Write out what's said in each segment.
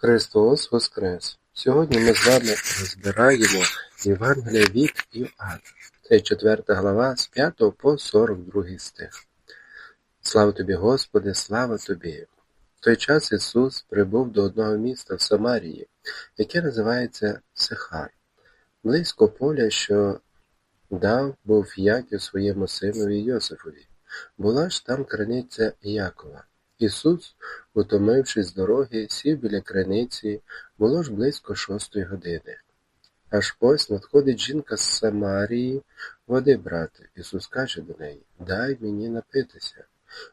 Христос Воскрес! Сьогодні ми з вами розбираємо Євангелія від Іоанна. Це четверта глава з 5 по 42 стих. Слава тобі, Господи, слава тобі! В той час Ісус прибув до одного міста в Самарії, яке називається Сихар, близько поля, що дав був Яків своєму синові Йосифові. Була ж там криниця Якова. Ісус, утомившись з дороги, сів біля криниці, було ж близько шостої години. Аж ось надходить жінка з Самарії води брати. Ісус каже до неї Дай мені напитися.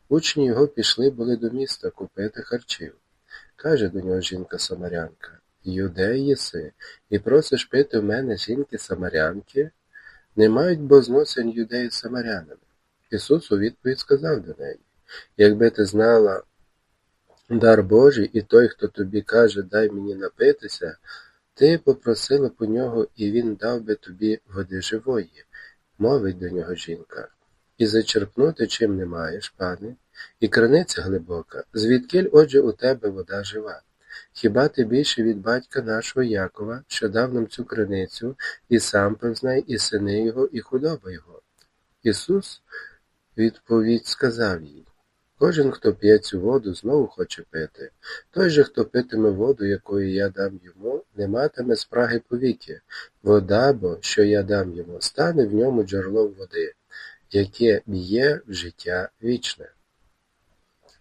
Учні його пішли були до міста купити харчів. Каже до нього жінка Самарянка Юдей єси, і просиш пити в мене жінки Самарянки? Не мають бо зносин юдеї з самарянами. Ісус у відповідь сказав до неї Якби ти знала дар Божий і той, хто тобі каже, дай мені напитися, ти попросила по нього, і він дав би тобі води живої, мовить до нього жінка. І зачерпнути чим не маєш, пане, і криниця глибока, звідкіль, отже, у тебе вода жива. Хіба ти більше від батька нашого Якова, що дав нам цю криницю, і сам неї, і сини його, і худоба його? Ісус відповідь сказав їй Кожен, хто п'є цю воду, знову хоче пити. Той же, хто питиме воду, якою я дам йому, не матиме спраги повіки. Вода бо, що я дам йому, стане в ньому джерелом води, яке б'є в життя вічне.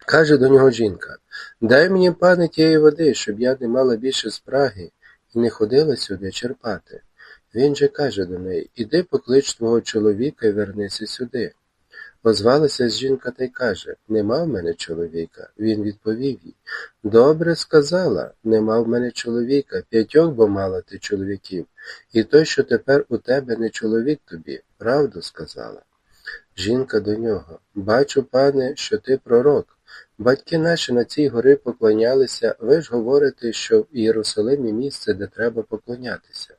Каже до нього жінка Дай мені, пане, тієї води, щоб я не мала більше спраги і не ходила сюди черпати. Він же каже до неї Іди поклич твого чоловіка і вернися сюди. Озвалася жінка та й каже Нема в мене чоловіка. Він відповів їй Добре сказала, нема в мене чоловіка, п'ятьох бо мала ти чоловіків, і той, що тепер у тебе не чоловік тобі, правду сказала. Жінка до нього Бачу, пане, що ти пророк. Батьки наші на цій гори поклонялися, ви ж говорите, що в Єрусалимі місце, де треба поклонятися.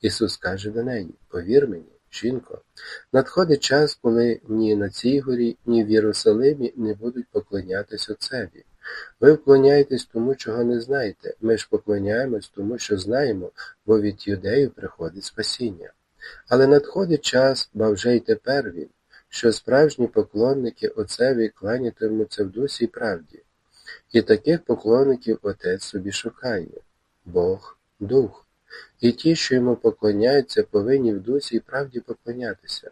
Ісус каже до неї Повір мені. Жінко, надходить час, коли ні на цій горі, ні в Єрусалимі не будуть поклонятись Отцеві. Ви вклоняєтесь тому, чого не знаєте. Ми ж поклоняємось тому, що знаємо, бо від юдеїв приходить спасіння. Але надходить час, ба вже й тепер він, що справжні поклонники Отцеві кланятимуться в дусі й правді. І таких поклонників Отець собі шукає Бог, Дух. І ті, що йому поклоняються, повинні в дусі і правді поклонятися.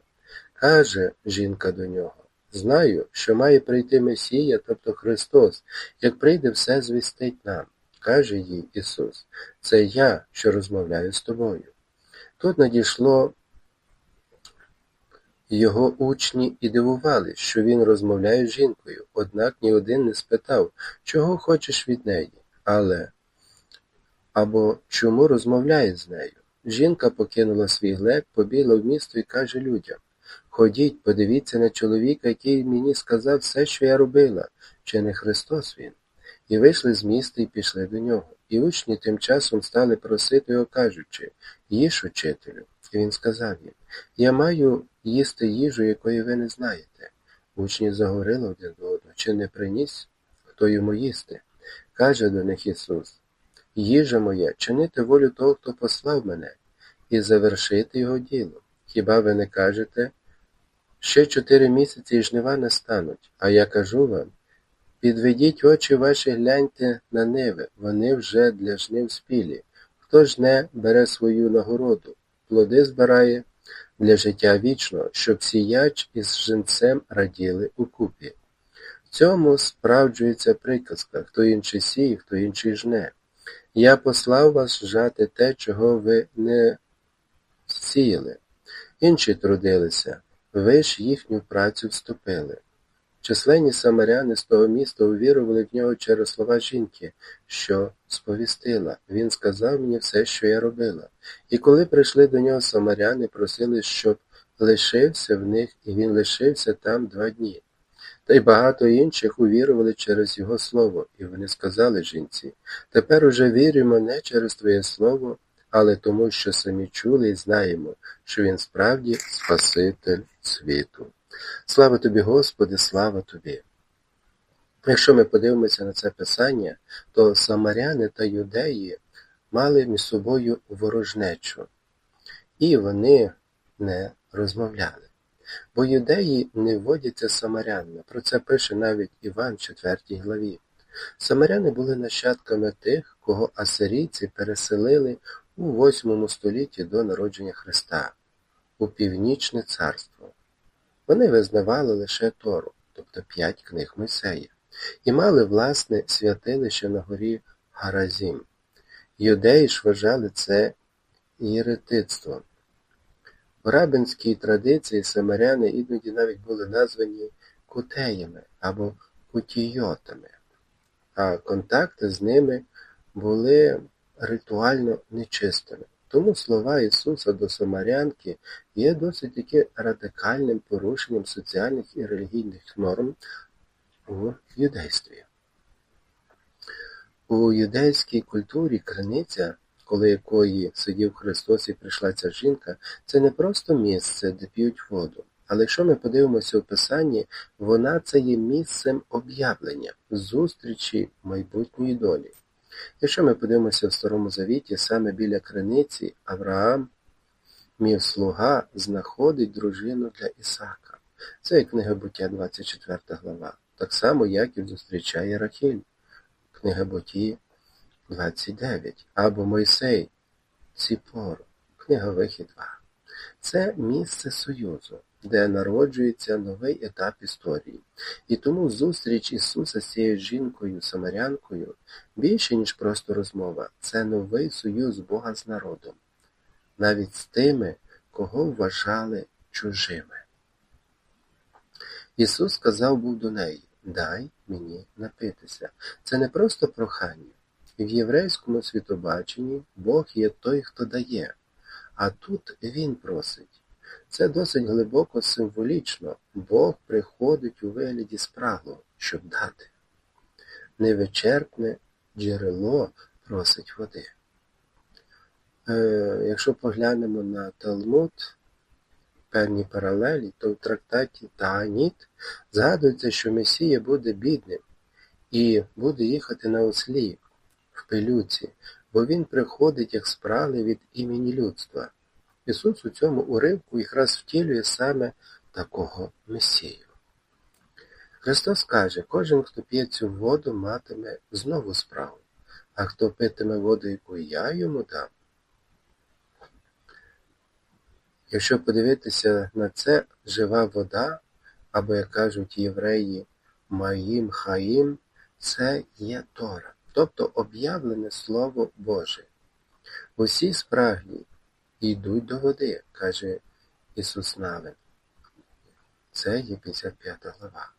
Каже жінка до нього Знаю, що має прийти Месія, тобто Христос, як прийде, все звістить нам. Каже їй Ісус, це я, що розмовляю з тобою. Тут надійшло його учні і дивували, що він розмовляє з жінкою, однак ні один не спитав, чого хочеш від неї. Але або чому розмовляє з нею. Жінка покинула свій глек, побігла в місто і каже людям Ходіть, подивіться на чоловіка, який мені сказав все, що я робила, чи не Христос він. І вийшли з міста і пішли до нього. І учні тим часом стали просити його, кажучи Їж, учителю. І він сказав їм Я маю їсти їжу, якої ви не знаєте. Учні заговорили один до одного, чи не приніс хто йому їсти. Каже до них Ісус Їжа моя, чинити волю того, хто послав мене, і завершити його діло. Хіба ви не кажете? Ще чотири місяці і жнива не стануть, а я кажу вам підведіть очі ваші, гляньте на ниви, вони вже для жнив спілі. Хто жне, бере свою нагороду, плоди збирає для життя вічного, щоб сіяч із жінцем раділи укупі. В цьому справджується приказка хто інший сіє, хто інший жне. Я послав вас жати те, чого ви не сіяли. Інші трудилися, ви ж їхню працю вступили. Численні самаряни з того міста увірували в нього через слова жінки, що сповістила. Він сказав мені все, що я робила. І коли прийшли до нього самаряни, просили, щоб лишився в них, і він лишився там два дні. Та й багато інших увірували через його слово, і вони сказали жінці Тепер уже віримо не через Твоє Слово, але тому, що самі чули і знаємо, що Він справді Спаситель світу. Слава тобі, Господи, слава тобі! Якщо ми подивимося на це писання, то самаряни та юдеї мали між собою ворожнечу, і вони не розмовляли. Бо юдеї не водяться самарянами, про це пише навіть Іван в 4 главі. Самаряни були нащадками тих, кого асирійці переселили у 8 столітті до народження Христа у Північне царство. Вони визнавали лише Тору, тобто п'ять книг Мойсея, і мали власне святилище на горі Гаразім. Юдеї ж вважали це єретицтвом. В рабинській традиції самаряни іноді навіть були названі кутеями або кутійотами, а контакти з ними були ритуально нечистими. Тому слова Ісуса до самарянки є досить таки радикальним порушенням соціальних і релігійних норм у юдействі. У юдейській культурі криниця, коло якої сидів Христос і прийшла ця жінка, це не просто місце, де п'ють воду. Але якщо ми подивимося у Писанні, вона це є місцем об'явлення, зустрічі майбутньої долі. Якщо ми подивимося в Старому Завіті, саме біля криниці Авраам, мій слуга, знаходить дружину для Ісака. Це є книга буття 24 глава, так само, як і зустрічає Рахіль, книга Буті 29, або Мойсей, Ціпор, книга Вихід 2. Це місце Союзу, де народжується новий етап історії. І тому зустріч Ісуса з цією жінкою-самарянкою більше, ніж просто розмова, це новий союз Бога з народом, навіть з тими, кого вважали чужими. Ісус сказав був до неї Дай мені напитися. Це не просто прохання. В єврейському світобаченні Бог є той, хто дає, а тут Він просить. Це досить глибоко символічно. Бог приходить у вигляді спраглого, щоб дати. Невичерпне джерело просить води. Е, Якщо поглянемо на Талмуд, певні паралелі, то в трактаті Тааніт згадується, що Месія буде бідним і буде їхати на ослі в пилюці, бо він приходить як спрали від імені людства. Ісус у цьому уривку якраз втілює саме такого Месію. Христос каже, кожен, хто п'є цю воду, матиме знову справу, а хто питиме воду, яку я йому дам. Якщо подивитися на це, жива вода, або, як кажуть євреї, Маїм Хаїм, це є Тора, тобто об'явлене Слово Боже. Усі спраглі йдуть до води, каже Ісус Навин. Це є 55 глава.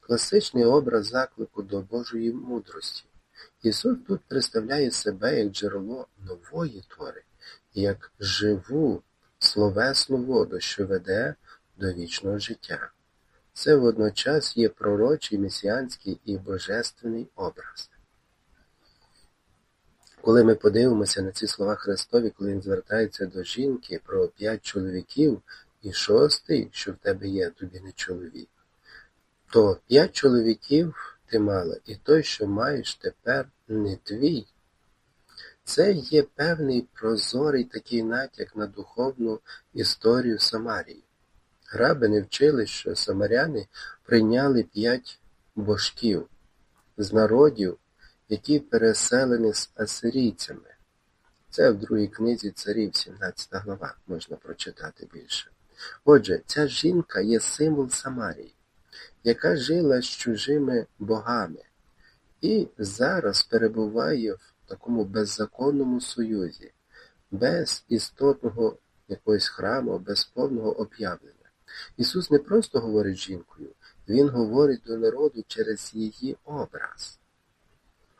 Класичний образ заклику до Божої мудрості. Ісус тут представляє себе як джерело нової твори, як живу словесну воду, що веде до вічного життя. Це водночас є пророчий, месіанський і божественний образ. Коли ми подивимося на ці слова Христові, коли Він звертається до жінки про п'ять чоловіків і шостий, що в тебе є, тобі не чоловік, то п'ять чоловіків ти мала, і той, що маєш тепер, не твій. Це є певний прозорий такий натяк на духовну історію Самарії. Грабини вчили, що самаряни прийняли п'ять божків з народів, які переселені з асирійцями. Це в другій книзі царів, 17 глава, можна прочитати більше. Отже, ця жінка є символ Самарії, яка жила з чужими богами і зараз перебуває в такому беззаконному союзі, без істотного якогось храму, без повного об'явлення. Ісус не просто говорить жінкою, Він говорить до народу через її образ.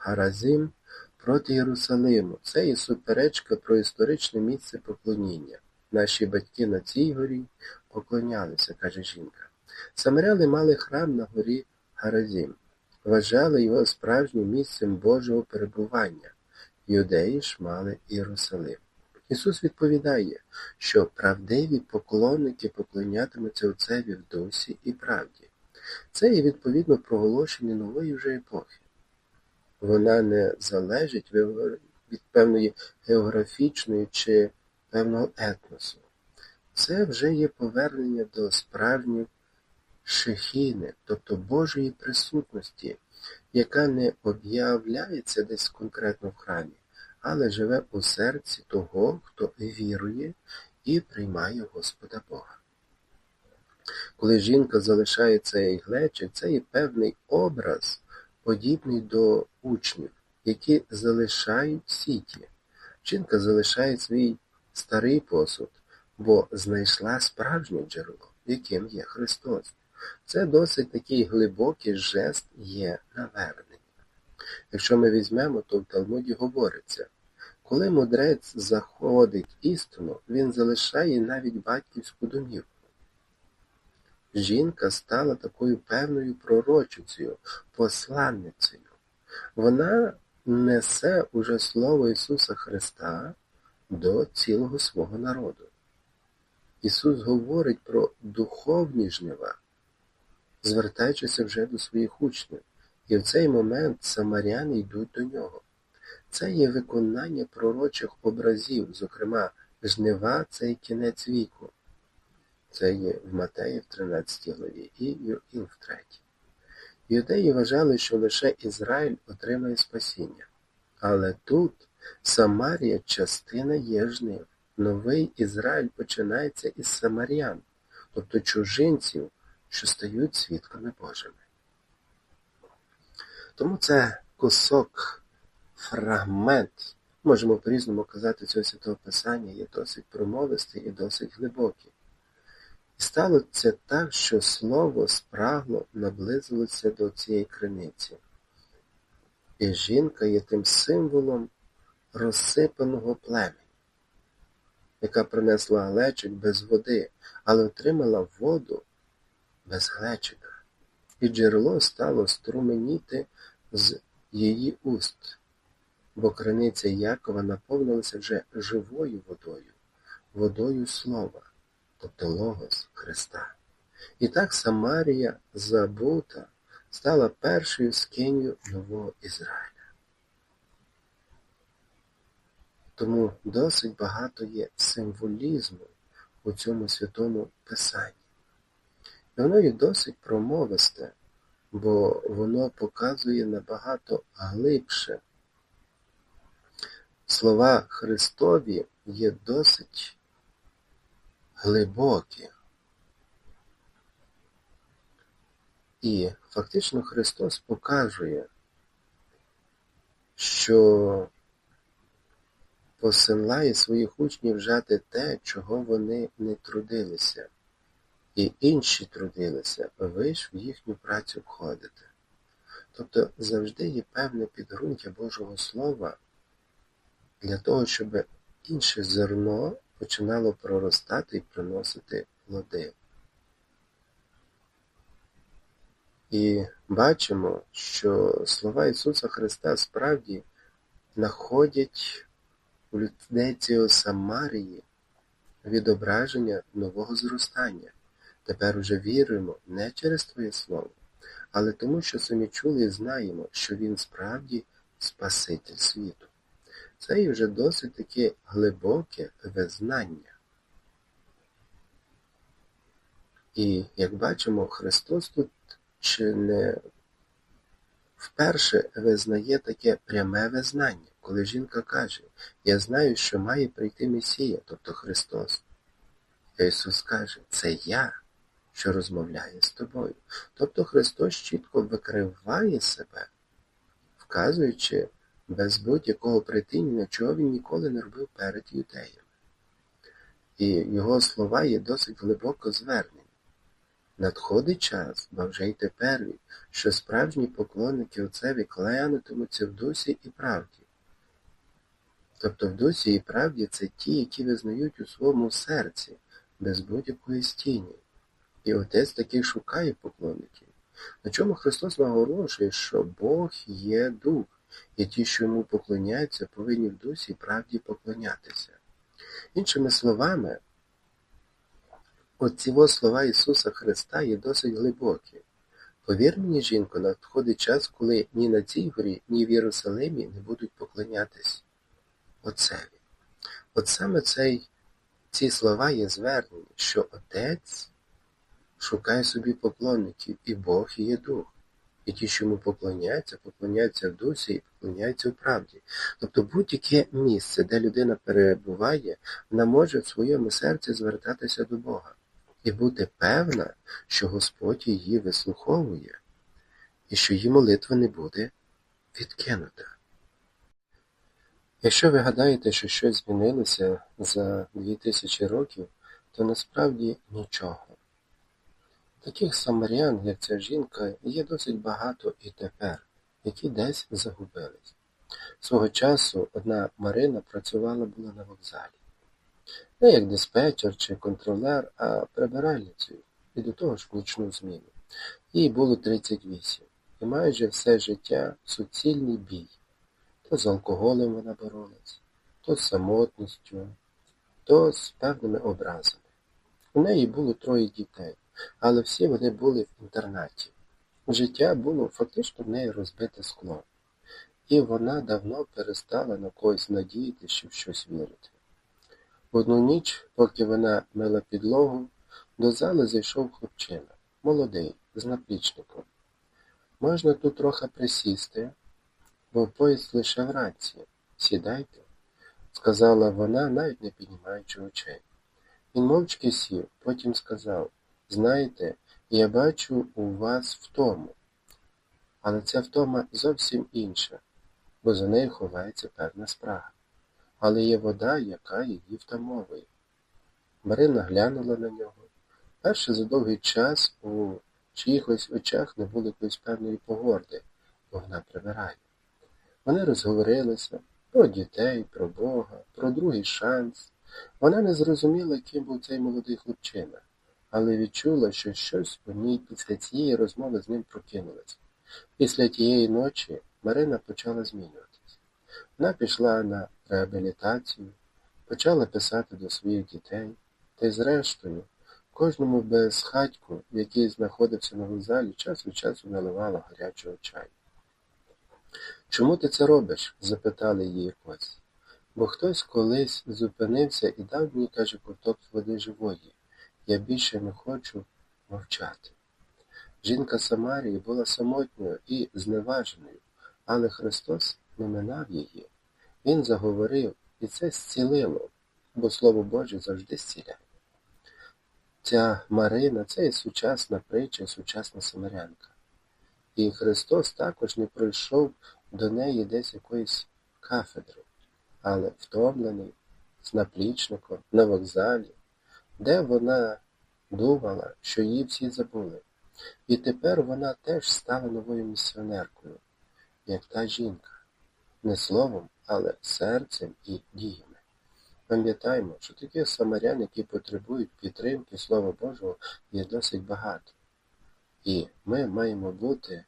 Харазим проти Єрусалиму це є суперечка про історичне місце поклоніння. Наші батьки на цій горі поклонялися, каже жінка. Самаряни мали храм на горі Харазім, вважали його справжнім місцем Божого перебування. Юдеї ж мали Єрусалим. Ісус відповідає, що правдиві поклонники поклонятимуться Отцеві в дусі і правді. Це є відповідно проголошення нової вже епохи. Вона не залежить від певної географічної чи певного етносу. Це вже є повернення до справжньої шехіни, тобто Божої присутності, яка не об'являється десь конкретно в храмі, але живе у серці того, хто вірує і приймає Господа Бога. Коли жінка залишає цей глечик, це є певний образ, подібний до учнів, які залишають сіті. Жінка залишає свій старий посуд, бо знайшла справжнє джерело, яким є Христос. Це досить такий глибокий жест є навернення. Якщо ми візьмемо, то в Талмуді говориться, коли мудрець заходить істину, він залишає навіть батьківську домівку. Жінка стала такою певною пророчицею, посланницею. Вона несе уже Слово Ісуса Христа до цілого свого народу. Ісус говорить про духовні жнива, звертаючися вже до своїх учнів, і в цей момент самаряни йдуть до нього. Це є виконання пророчих образів, зокрема, жнива це кінець віку. Це є в Матеї в 13 главі і Йоїл в 3. Юдеї вважали, що лише Ізраїль отримає спасіння. Але тут Самарія частина є. Новий Ізраїль починається із самарян, тобто чужинців, що стають свідками Божими. Тому це кусок, фрагмент, можемо по-різному казати, цього святого Писання є досить промовистий і досить глибокий. І сталося так, що слово спрагло наблизилося до цієї криниці. І жінка є тим символом розсипаного племені, яка принесла глечик без води, але отримала воду без глечика, і джерело стало струменіти з її уст, бо криниця Якова наповнилася вже живою водою, водою слова, тобто Логос Христа. І так Самарія забута стала першою скинью нового Ізраїля. Тому досить багато є символізму у цьому святому Писанні. І воно є досить промовисте, бо воно показує набагато глибше. Слова Христові є досить глибокі. І фактично Христос показує, що посилає своїх учнів жати те, чого вони не трудилися, і інші трудилися, ви ж в їхню працю входите. Тобто завжди є певне підґрунтя Божого Слова для того, щоб інше зерно починало проростати і приносити плоди. І бачимо, що слова Ісуса Христа справді знаходять у Людеціо Самарії відображення нового зростання. Тепер уже віримо не через Твоє Слово, але тому, що самі чули і знаємо, що Він справді Спаситель світу. Це і вже досить таке глибоке визнання. І, як бачимо, Христос тут чи не вперше визнає таке пряме визнання, коли жінка каже, я знаю, що має прийти Месія, тобто Христос. А Ісус каже, це я, що розмовляє з тобою. Тобто Христос чітко викриває себе, вказуючи без будь-якого притинення, чого він ніколи не робив перед юдеями. І його слова є досить глибоко звернені. Надходить час, бо вже й тепер він, що справжні поклонники Отцеві кланятимуться в дусі і правді. Тобто в дусі і правді це ті, які визнають у своєму серці, без будь-якої стіні. І Отець таки шукає поклонників. На чому Христос наголошує, що Бог є дух, і ті, що йому поклоняються, повинні в дусі і правді поклонятися. Іншими словами, Оці слова Ісуса Христа є досить глибокі. Повір мені, жінко, надходить час, коли ні на цій горі, ні в Єрусалимі не будуть поклонятись Отцеві. От саме цей, ці слова є звернені, що Отець шукає собі поклонників, і Бог є дух. І ті, що йому поклоняються, поклоняються в дусі і поклоняються в правді. Тобто будь-яке місце, де людина перебуває, вона може в своєму серці звертатися до Бога і бути певна, що Господь її вислуховує, і що її молитва не буде відкинута. Якщо ви гадаєте, що щось змінилося за дві тисячі років, то насправді нічого. Таких самарян, як ця жінка, є досить багато і тепер, які десь загубились. Свого часу одна Марина працювала була на вокзалі. Не як диспетчер чи контролер, а прибиральницею, і до того ж нічну зміну. Їй було 38, і майже все життя суцільний бій. То з алкоголем вона боролась, то з самотністю, то з певними образами. У неї було троє дітей, але всі вони були в інтернаті. Життя було фактично в неї розбите скло, і вона давно перестала на когось надіяти, що в щось вірити. Одну ніч, поки вона мила підлогу, до зали зайшов хлопчина, молодий, з наплічником. Можна тут трохи присісти, бо поїзд лише вранці. Сідайте, сказала вона, навіть не піднімаючи очей. Він мовчки сів, потім сказав Знаєте, я бачу у вас втому, але ця втома зовсім інша, бо за нею ховається певна спрага. Але є вода, яка її втамовує. Марина глянула на нього. Перше за довгий час у чиїхось очах не було якоїсь певної погорди, бо вона прибирає. Вони розговорилися про дітей, про Бога, про другий шанс. Вона не зрозуміла, ким був цей молодий хлопчина, але відчула, що щось у ній після цієї розмови з ним прокинулося. Після тієї ночі Марина почала змінюватися. Вона пішла на реабілітацію, почала писати до своїх дітей, та й зрештою, кожному безхатьку, який знаходився на вокзалі, час від часу наливала гарячого чаю. Чому ти це робиш? запитали її якось. Бо хтось колись зупинився і дав мені, каже, ковток води живої. Я більше не хочу мовчати. Жінка Самарії була самотньою і зневаженою, але Христос не минав її. Він заговорив, і це зцілило, бо Слово Боже завжди зціляє. Ця Марина це є сучасна притча, сучасна самарянка. І Христос також не пройшов до неї десь якоїсь кафедри, але втомлений, з наплічником, на вокзалі, де вона думала, що її всі забули. І тепер вона теж стала новою місіонеркою, як та жінка, не словом, але серцем і діями. Пам'ятаймо, що таких самарян, які потребують підтримки Слова Божого, є досить багато. І ми маємо бути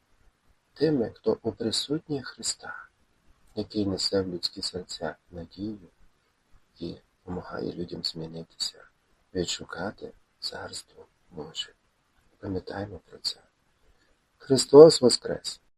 тими, хто у присутній Христа, який несе в людські серця надію і допомагає людям змінитися, відшукати Царство Боже. Пам'ятаємо про це. Христос Воскрес!